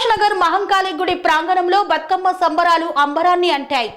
సంతోష్ నగర్ మహంకాళి గుడి ప్రాంగణంలో బతుకమ్మ సంబరాలు అంబరాన్ని అంటాయి.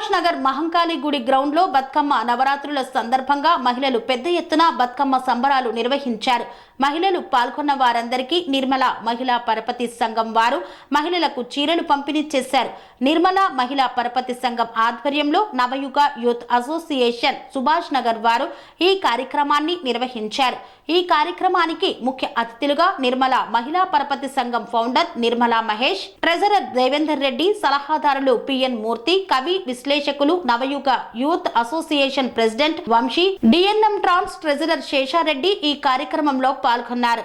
సుభాష్ నగర్ మహంకాళి గుడి గ్రౌండ్లో బతుకమ్మ నవరాత్రుల సందర్భంగా మహిళలు పెద్ద ఎత్తున బతుకమ్మ సంబరాలు నిర్వహించారు. మహిళలు పాల్గొన్న వారందరికీ నిర్మల మహిళా పరపతి సంఘం వారు మహిళలకు చీరలు పంపిణీ చేశారు. నిర్మల మహిళా పరపతి సంఘం ఆధ్వర్యంలో నవయుగ యూత్ అసోసియేషన్ సుభాష్ నగర్ వారు ఈ కార్యక్రమాన్ని నిర్వహించారు. ఈ కార్యక్రమానికి ముఖ్య అతిథులుగా నిర్మల మహిళా పరపతి సంఘం ఫౌండర్ నిర్మలా మహేష్ ట్రెజరర్ దేవేందర్ రెడ్డి సలహాదారులు పిఎన్ మూర్తి కవి విశ్లేషకులు Navayuga youth association president Vamsi DNM ట్రాన్స్ ట్రెజరర్ శేషారెడ్డి ఈ కార్యక్రమంలో పాల్గొన్నారు.